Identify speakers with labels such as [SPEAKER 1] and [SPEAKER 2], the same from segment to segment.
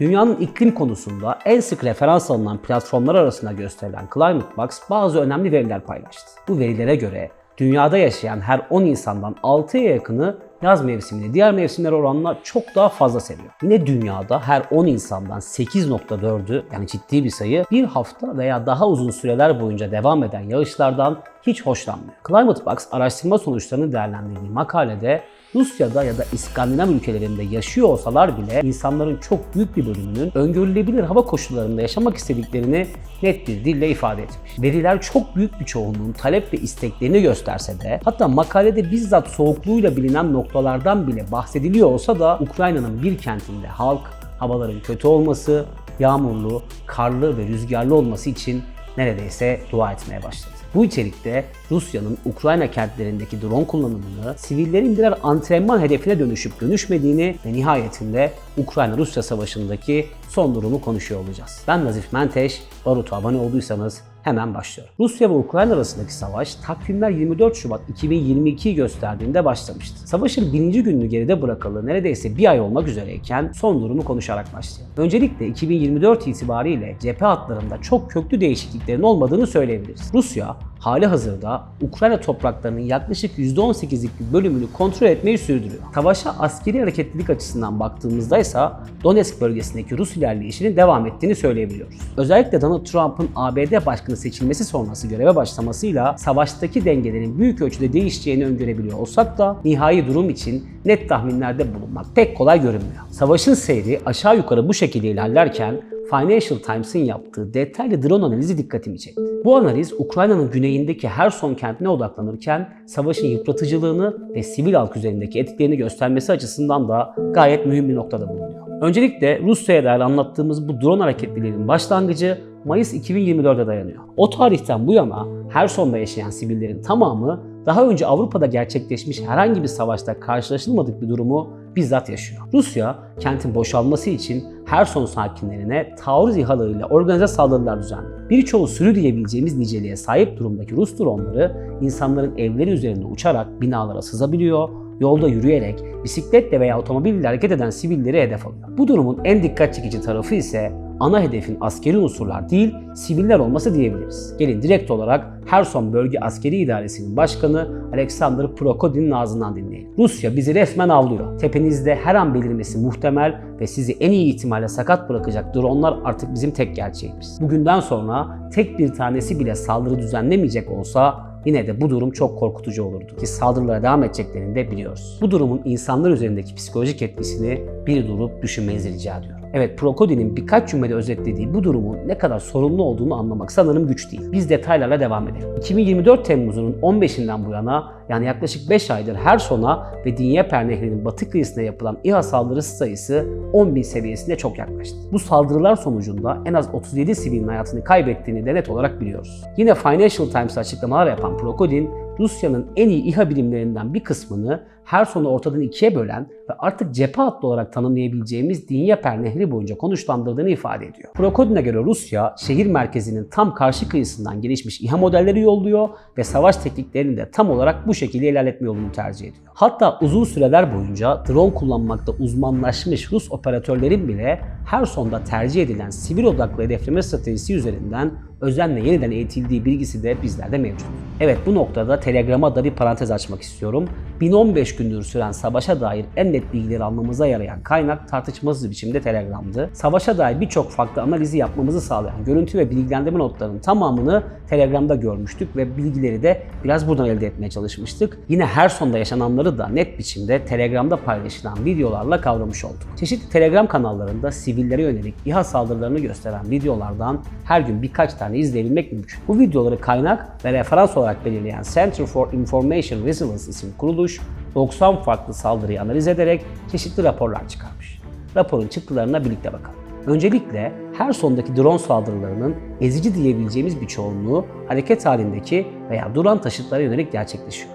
[SPEAKER 1] Dünyanın iklim konusunda en sık referans alınan platformlar arasında gösterilen ClimateBox bazı önemli veriler paylaştı. Bu verilere göre dünyada yaşayan her 10 insandan 6'ya yakını yaz mevsimini diğer mevsimler oranla çok daha fazla seviyor. Yine dünyada her 10 insandan 8.4'ü yani ciddi bir sayı bir hafta veya daha uzun süreler boyunca devam eden yağışlardan hiç hoşlanmıyor. ClimateBox araştırma sonuçlarını değerlendirdiği makalede Rusya'da ya da İskandinav ülkelerinde yaşıyor olsalar bile insanların çok büyük bir bölümünün öngörülebilir hava koşullarında yaşamak istediklerini net bir dille ifade etmiş. Veriler çok büyük bir çoğunluğun talep ve isteklerini gösterse de hatta makalede bizzat soğukluğuyla bilinen noktalardan bile bahsediliyor olsa da Ukrayna'nın bir kentinde halk havaların kötü olması, yağmurlu, karlı ve rüzgarlı olması için neredeyse dua etmeye başladı. Bu içerikte Rusya'nın Ukrayna kentlerindeki drone kullanımını sivillerin birer antrenman hedefine dönüşüp dönüşmediğini ve nihayetinde Ukrayna-Rusya savaşındaki son durumu konuşuyor olacağız. Ben Nazif Menteş, Barut'a abone olduysanız hemen başlıyorum. Rusya ve Ukrayna arasındaki savaş takvimler 24 Şubat 2022'yi gösterdiğinde başlamıştı. Savaşın birinci gününü geride bırakalı neredeyse bir ay olmak üzereyken son durumu konuşarak başlayalım. Öncelikle 2024 itibariyle cephe hatlarında çok köklü değişikliklerin olmadığını söyleyebiliriz. Rusya hali hazırda Ukrayna topraklarının yaklaşık %18'lik bir bölümünü kontrol etmeyi sürdürüyor. Savaşa askeri hareketlilik açısından baktığımızda ise Donetsk bölgesindeki Rus ilerleyişinin devam ettiğini söyleyebiliyoruz. Özellikle Donald Trump'ın ABD başkanı seçilmesi sonrası göreve başlamasıyla savaştaki dengelerin büyük ölçüde değişeceğini öngörebiliyor olsak da nihai durum için net tahminlerde bulunmak pek kolay görünmüyor. Savaşın seyri aşağı yukarı bu şekilde ilerlerken Financial Times'ın yaptığı detaylı drone analizi dikkatimi çekti. Bu analiz Ukrayna'nın güneyindeki Herson kentine odaklanırken savaşın yıpratıcılığını ve sivil halk üzerindeki etkilerini göstermesi açısından da gayet mühim bir noktada bulunuyor. Öncelikle Rusya'ya dair anlattığımız bu drone hareketlilerinin başlangıcı Mayıs 2024'e dayanıyor. O tarihten bu yana Herson'da yaşayan sivillerin tamamı daha önce Avrupa'da gerçekleşmiş herhangi bir savaşta karşılaşılmadık bir durumu bizzat yaşıyor. Rusya, kentin boşalması için Herson sakinlerine taarruz İHA'larıyla organize saldırılar düzenliyor. Birçoğu sürü diyebileceğimiz niceliğe sahip durumdaki Rus dronları insanların evleri üzerinde uçarak binalara sızabiliyor, yolda yürüyerek, bisikletle veya otomobille hareket eden sivilleri hedef alıyor. Bu durumun en dikkat çekici tarafı ise ana hedefin askeri unsurlar değil, siviller olması diyebiliriz. Gelin direkt olarak Herson Bölge Askeri İdaresi'nin başkanı Alexander Prokodin'in ağzından dinleyelim. Rusya bizi resmen avlıyor. Tepenizde her an belirmesi muhtemel ve sizi en iyi ihtimalle sakat bırakacak dronlar artık bizim tek gerçeğimiz. Bugünden sonra tek bir tanesi bile saldırı düzenlemeyecek olsa yine de bu durum çok korkutucu olurdu ki saldırılara devam edeceklerini de biliyoruz. Bu durumun insanlar üzerindeki psikolojik etkisini bir durup düşünmenizi rica ediyorum. Evet Prokodi'nin birkaç cümlede özetlediği bu durumun ne kadar sorunlu olduğunu anlamak sanırım güç değil. Biz detaylarla devam edelim. 2024 Temmuz'un 15'inden bu yana yani yaklaşık 5 aydır her sona ve Dnieper Nehri'nin batı kıyısına yapılan İHA saldırısı sayısı 10 bin seviyesinde çok yaklaştı. Bu saldırılar sonucunda en az 37 sivilin hayatını kaybettiğini de olarak biliyoruz. Yine Financial Times'a açıklamalar yapan Prokodin, Rusya'nın en iyi İHA birimlerinden bir kısmını Herson'u ortadan ikiye bölen ve artık cephe hattı olarak tanımlayabileceğimiz Dnieper Nehri boyunca konuşlandırdığını ifade ediyor. Prokodin'e göre Rusya, şehir merkezinin tam karşı kıyısından gelişmiş İHA modelleri yolluyor ve savaş tekniklerini de tam olarak bu şekilde ilerletme yolunu tercih ediyor. Hatta uzun süreler boyunca drone kullanmakta uzmanlaşmış Rus operatörlerin bile Herson'da tercih edilen sivil odaklı hedefleme stratejisi üzerinden özenle yeniden eğitildiği bilgisi de bizlerde mevcut. Evet bu noktada Telegram'a da bir parantez açmak istiyorum. 1015 gündür süren savaşa dair en net bilgileri almamıza yarayan kaynak tartışmasız biçimde Telegram'dı. Savaşa dair birçok farklı analizi yapmamızı sağlayan görüntü ve bilgilendirme notlarının tamamını Telegram'da görmüştük ve bilgileri de biraz buradan elde etmeye çalışmıştık. Yine her sonda yaşananları da net biçimde Telegram'da paylaşılan videolarla kavramış olduk. Çeşitli Telegram kanallarında sivillere yönelik İHA saldırılarını gösteren videolardan her gün birkaç tane izleyebilmek mümkün. Bu videoları kaynak ve referans olarak belirleyen Center for Information Resilience isimli kuruluş 90 farklı saldırıyı analiz ederek çeşitli raporlar çıkarmış. Raporun çıktılarına birlikte bakalım. Öncelikle her sondaki drone saldırılarının ezici diyebileceğimiz bir çoğunluğu hareket halindeki veya duran taşıtlara yönelik gerçekleşiyor.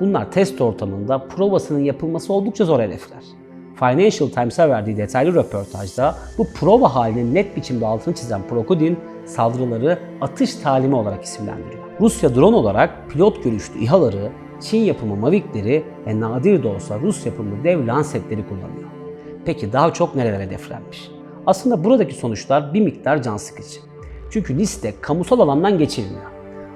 [SPEAKER 1] Bunlar test ortamında provasının yapılması oldukça zor hedefler. Financial Times'a verdiği detaylı röportajda bu prova halinin net biçimde altını çizen Prokodin saldırıları atış talimi olarak isimlendiriyor. Rusya drone olarak pilot görüşlü İHA'ları, Çin yapımı Mavic'leri ve nadir de olsa Rus yapımı dev Lancet'leri kullanıyor. Peki daha çok nereler hedeflenmiş? Aslında buradaki sonuçlar bir miktar can sıkıcı. Çünkü liste kamusal alandan geçilmiyor.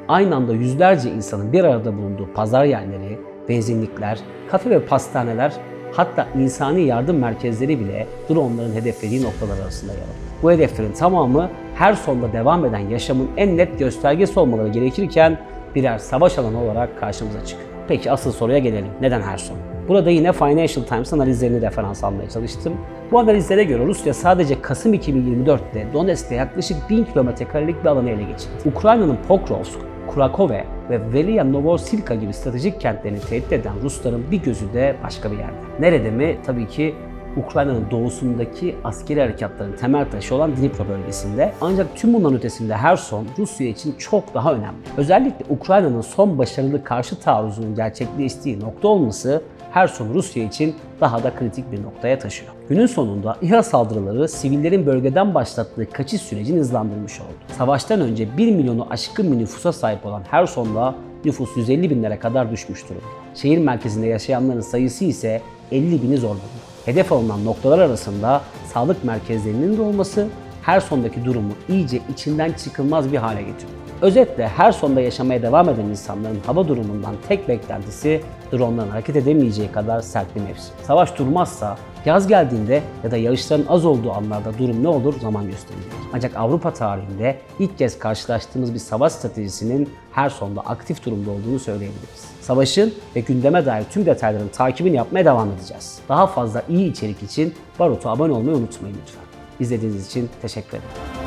[SPEAKER 1] Aynı anda yüzlerce insanın bir arada bulunduğu pazar yerleri, benzinlikler, kafe ve pastaneler hatta insani yardım merkezleri bile dronların hedeflediği noktalar arasında yer alıyor. Bu hedeflerin tamamı her sonda devam eden yaşamın en net göstergesi olmaları gerekirken birer savaş alanı olarak karşımıza çıkıyor. Peki asıl soruya gelelim. Neden her son? Burada yine Financial Times analizlerini referans almaya çalıştım. Bu analizlere göre Rusya sadece Kasım 2024'te Donetsk'te yaklaşık 1000 kilometre karelik bir alanı ele geçirdi. Ukrayna'nın Pokrovsk, Krakove ve Velia Novosilka gibi stratejik kentlerini tehdit eden Rusların bir gözü de başka bir yerde. Nerede mi? Tabii ki Ukrayna'nın doğusundaki askeri harekatların temel taşı olan Dnipro bölgesinde. Ancak tüm bunların ötesinde Herson Rusya için çok daha önemli. Özellikle Ukrayna'nın son başarılı karşı taarruzunun gerçekleştiği nokta olması Herson Rusya için daha da kritik bir noktaya taşıyor. Günün sonunda İHA saldırıları sivillerin bölgeden başlattığı kaçış sürecini hızlandırmış oldu. Savaştan önce 1 milyonu aşkın bir nüfusa sahip olan Herson'da nüfus 150 binlere kadar düşmüş durumda. Şehir merkezinde yaşayanların sayısı ise 50 bini zor buluyor. Hedef alınan noktalar arasında sağlık merkezlerinin de olması her sondaki durumu iyice içinden çıkılmaz bir hale getiriyor. Özetle her sonda yaşamaya devam eden insanların hava durumundan tek beklentisi dronların hareket edemeyeceği kadar sert bir mevsim. Savaş durmazsa yaz geldiğinde ya da yağışların az olduğu anlarda durum ne olur zaman gösterecek. Ancak Avrupa tarihinde ilk kez karşılaştığımız bir savaş stratejisinin her sonda aktif durumda olduğunu söyleyebiliriz. Savaşın ve gündeme dair tüm detayların takibini yapmaya devam edeceğiz. Daha fazla iyi içerik için Barut'a abone olmayı unutmayın lütfen. İzlediğiniz için teşekkür ederim.